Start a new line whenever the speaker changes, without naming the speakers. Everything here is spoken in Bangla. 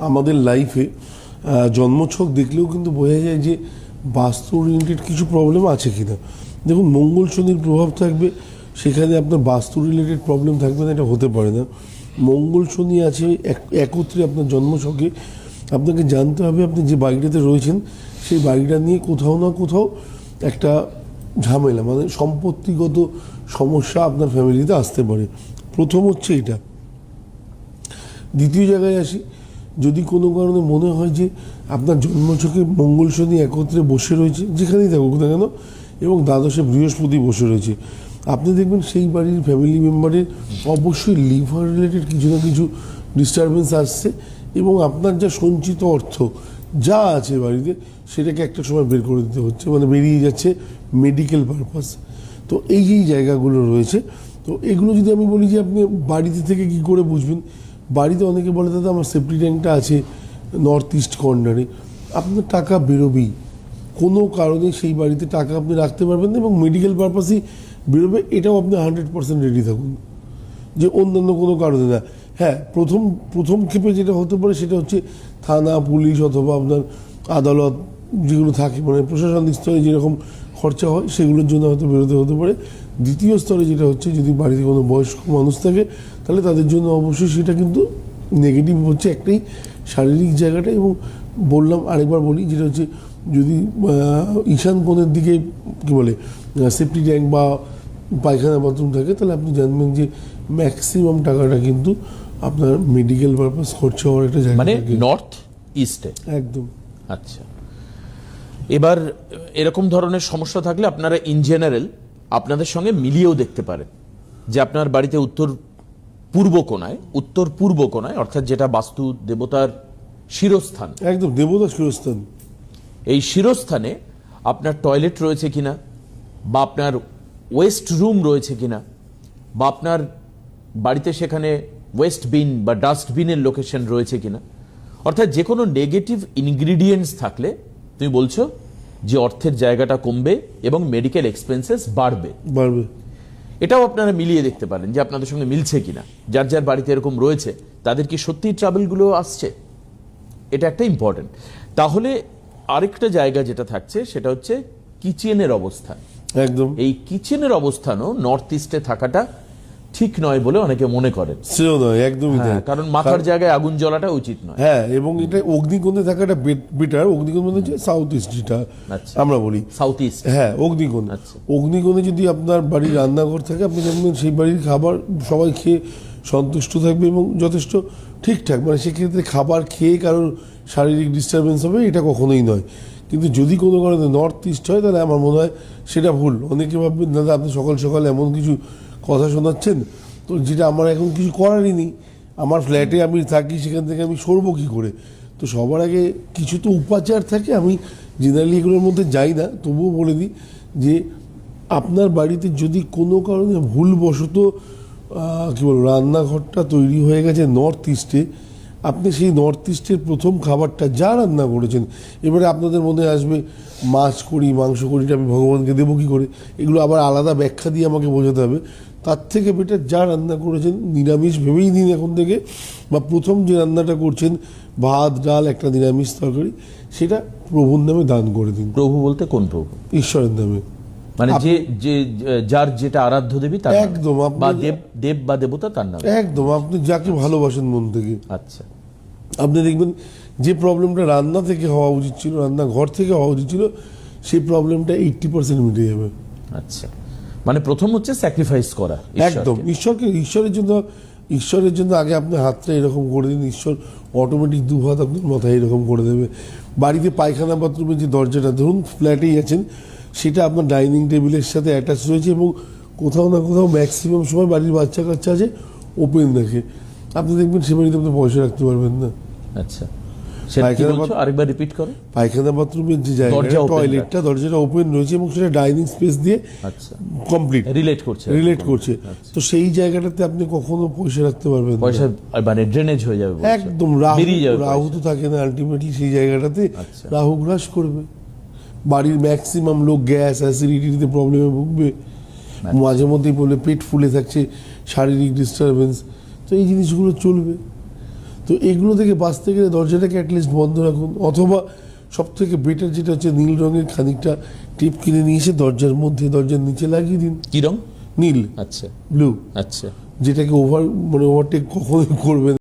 আমাদের লাইফে জন্মছক দেখলেও কিন্তু বোঝা যায় যে বাস্তু রিলেটেড কিছু প্রবলেম আছে কিনা। দেখুন, মঙ্গল শনির প্রভাব থাকবে, সেখানে আপনার বাস্তু রিলেটেড প্রবলেম থাকবে না, এটা হতে পারে না। মঙ্গল শনি আছে, এক- একত্রে আপনার জন্মছকে, আপনাকে জানতে হবে আপনি যে বাড়িটাতে রয়েছেন, সেই বাড়িটা নিয়ে কোথাও না কোথাও একটা ঝামেলা মানে সম্পত্তিগত সমস্যা আপনার ফ্যামিলিতে আসতে পারে। প্রথম হচ্ছে এটা। দ্বিতীয় জায়গায় আসি যদি কোনো কারণে মনে হয় যে আপনার জন্মছকে মঙ্গল শনি একত্রে বসে রয়েছে, যেখানেই থাকুক না কেন, এবং দ্বাদশে বৃহস্পতি বসে রয়েছে, আপনি দেখবেন সেই বাড়ির ফ্যামিলি মেম্বারের অবশ্যই লিভার রিলেটেড কিছু না কিছু ডিস্টারবেন্স আসছে, এবং আপনার যা সঞ্চিত অর্থ যা আছে বাড়িতে, সেটাকে একটা সময় বের করে দিতে হচ্ছে মানে বেরিয়ে যাচ্ছে মেডিকেল পারপাস তো এই যেই জায়গাগুলো রয়েছে। তো এগুলো যদি আমি বলি যে আপনি বাড়িতে থেকে কি করে বুঝবেন বাড়িতে অনেকে বলে, দাদা, আমার সেফটি ট্যাঙ্কটা আছে নর্থ ইস্ট কর্নারে আপনার টাকা বেরোবেই। কোনো কারণে সেই বাড়িতে টাকা আপনি রাখতে পারবেন না এবং মেডিকেল পারপাসেই বেরোবে, এটাও আপনি হান্ড্রেড পার্সেন্ট রেডি থাকুন। যে অন্যান্য কোনো কারণে না। হ্যাঁ প্রথম প্রথম ক্ষেপে যেটা হতে পারে সেটা হচ্ছে থানা, পুলিশ অথবা আপনার আদালত যেগুলো থাকে মানে প্রশাসনিক স্তরে যেরকম খরচা হয় সেগুলোর জন্য হয়তো বেরোতে হতে পারে। দ্বিতীয় স্তরে যেটা হচ্ছে যদি বাড়িতে কোনো বয়স্ক মানুষ থাকে তাহলে তাদের জন্য অবশ্যই সেটা কিন্তু নেগেটিভ হচ্ছে একটাই শারীরিক জায়গাটা। এবং বললাম আরেকবার বলি যেটা হচ্ছে যদি ঈশান কোণের দিকে কী বলে সেফটি ট্যাঙ্ক বা পায়খানা বাথরুম থাকে তাহলে আপনি জানবেন যে ম্যাক্সিমাম টাকাটা কিন্তু আপনার মেডিকেল পারপাস খরচা হওয়ার একটা জায়গা
মানে নর্থ ইস্টে
একদম।
আচ্ছা। এবার এরকম ধরনের সমস্যা থাকলে আপনারা ইন জেনারেল আপনাদের সঙ্গে মিলিয়েও দেখতে পারেন যে আপনার বাড়িতে উত্তর পূর্ব কোণায় উত্তর পূর্ব কোণায় অর্থাৎ যেটা বাস্তু দেবতার শিরস্থান।
একদম দেবদাস শিরস্থান।
এই শিরস্থানে আপনার টয়লেট রয়েছে কিনা বা আপনার ওয়েস্ট রুম রয়েছে কিনা বা আপনার বাড়িতে সেখানে ওয়েস্ট বিন বা ডাস্টবিনের লোকেশন রয়েছে কিনা। অর্থাৎ যে কোনো নেগেটিভ ইনগ্রিডিয়েন্টস থাকলে তুমি বলছো যে অর্থের জায়গাটা কমবে এবং মেডিকেল এক্সপেন্সেস বাড়বে।
বাড়বে।
এটাও আপনারা মিলিয়ে দেখতে পারেন যে আপনাদের সঙ্গে মিলছে কিনা। যার যার বাড়িতে এরকম রয়েছে তাদের কি সত্যিই ট্রাভেলগুলো আসছে? এটা একটা ইম্পর্টেন্ট তাহলে আরেকটা জায়গা যেটা থাকছে সেটা হচ্ছে কিচেনের অবস্থান।
একদম।
এই কিচেনের অবস্থানও নর্থ ইস্টে থাকাটা ঠিক নয় বলে অনেকে মনে করেন।
সেও নয় একদমই
হ্যাঁ, কারণ মাথার জায়গায় আগুন জ্বলাটা উচিত নয়।
হ্যাঁ এবং এটা অগ্নিকোণে থাকাটা বেটার অগ্নিকোণ মানে হচ্ছে সাউথ ইস্ট যেটা
আচ্ছা।
আমরা বলি।
সাউথ ইস্ট
হ্যাঁ অগ্নিকোণ
আচ্ছা।
অগ্নিকোণে যদি আপনার বাড়ির রান্নাঘর থাকে আপনি জানবেন সেই বাড়ির খাবার সবাই খেয়ে সন্তুষ্ট থাকবে এবং যথেষ্ট ঠিকঠাক। মানে সেক্ষেত্রে খাবার খেয়ে কারোর শারীরিক ডিস্টারবেন্স হবে এটা কখনোই নয়। কিন্তু যদি কোনো কারণে নর্থ ইস্ট হয় তাহলে আমার মনে হয় সেটা ভুল। অনেকে ভাববেন দাদা আপনি সকাল সকাল এমন কিছু কথা শোনাচ্ছেন? তো যেটা আমার এখন কিছু করারই নেই। আমার ফ্ল্যাটে আমি থাকি, সেখান থেকে আমি সরবো কী করে? তো সবার আগে কিছু তো উপাচার থাকে, আমি জেনারেলি এগুলোর মধ্যে যাই না। তবুও বলে দিই যে, আপনার বাড়িতে যদি কোনো কারণে ভুলবশত কী বলব, রান্নাঘরটা তৈরি হয়ে গেছে নর্থ ইস্টে আপনি সেই নর্থ ইস্টের প্রথম খাবারটা যা রান্না করেছেন, এবারে আপনাদের মনে আসবে মাছ করি, মাংস করিটা আমি ভগবানকে দেবো কী করে? এগুলো আবার আলাদা ব্যাখ্যা দিয়ে আমাকে বোঝাতে হবে। তার থেকে বেটার যা রান্না করেছেন নিরামিষ ভেবেই দিন এখন থেকে। বা প্রথম যে রান্নাটা করছেন ভাত ডাল একটা নিরামিষ তরকারি সেটা প্রভুর নামে দান করে দিন।
প্রভু বলতে কোন প্রভু?
ঈশ্বরের নামে।
মানে যে যে যার যেটা আরাধ্য দেবী তার
একদম,
বা দেব দেব বা দেবতা তার নামে।
একদম আপনি যাকে ভালোবাসেন মন থেকে।
আচ্ছা।
আপনি দেখবেন যে প্রবলেমটা রান্না থেকে হওয়া উচিত ছিল রান্নাঘর থেকে হওয়া উচিত ছিল সেই প্রবলেমটা এইট্টি পার্সেন্ট মিটে যাবে।
আচ্ছা। মানে প্রথম হচ্ছে স্যাক্রিফাইস করা
একদম ঈশ্বরকে ঈশ্বরের জন্য ঈশ্বরের জন্য আগে আপনি হাতটা এরকম করে দিন ঈশ্বর অটোমেটিক দু হাত আপনার মাথায় এরকম করে দেবে। বাড়িতে পায়খানা বাথরুমের যে দরজাটা ধরুন ফ্ল্যাটেই আছেন সেটা আপনার ডাইনিং টেবিলের সাথে অ্যাটাচ রয়েছে এবং কোথাও না কোথাও ম্যাক্সিমাম সময় বাড়ির বাচ্চা কাচ্চা আছে ওপেন রাখে আপনি দেখবেন সে বাড়িতে আপনি পয়সা রাখতে পারবেন না।
আচ্ছা। আরেকবার রিপিট করো।
পায়খানা বাথরুমের যে
দরজা
জায়গাটা
open
টয়লেটটা দরজাটা ওপেন রয়েছে এবং সেটা ডাইনিং স্পেস দিয়ে
আচ্ছা।
কমপ্লিট
রিলেট করছে।
রিলেট করছে। তো সেই জায়গাটাতে আপনি কখনো পয়সা রাখতে পারবেন
পয়সা মানে ড্রেনেজ হয়ে যাবে
একদম রাহু রাহু তো থাকে না আলটিমেটলি সেই জায়গাটাতে।
আচ্ছা।
রাহু গ্রাস করবে। বাড়ির ম্যাক্সিমাম লোক গ্যাস অ্যাসিডিটিতে প্রবলেমে ভুগবে।
আচ্ছা।
মাঝে মধ্যেই পেট ফুলে থাকছে শারীরিক ডিস্টারবেন্স তো এই জিনিসগুলো চলবে। তো এগুলো থেকে বাঁচতে গেলে দরজাটাকে অ্যাটলিস্ট বন্ধ রাখুন। অথবা সব থেকে বেটার যেটা হচ্ছে নীল রঙের খানিকটা টিপ কিনে নিয়ে এসে দরজার মধ্যে দরজার নিচে লাগিয়ে দিন।
কি রং?
নীল।
আচ্ছা।
ব্লু
আচ্ছা।
যেটাকে ওভার মানে ওভারটেক কখনোই করবে না।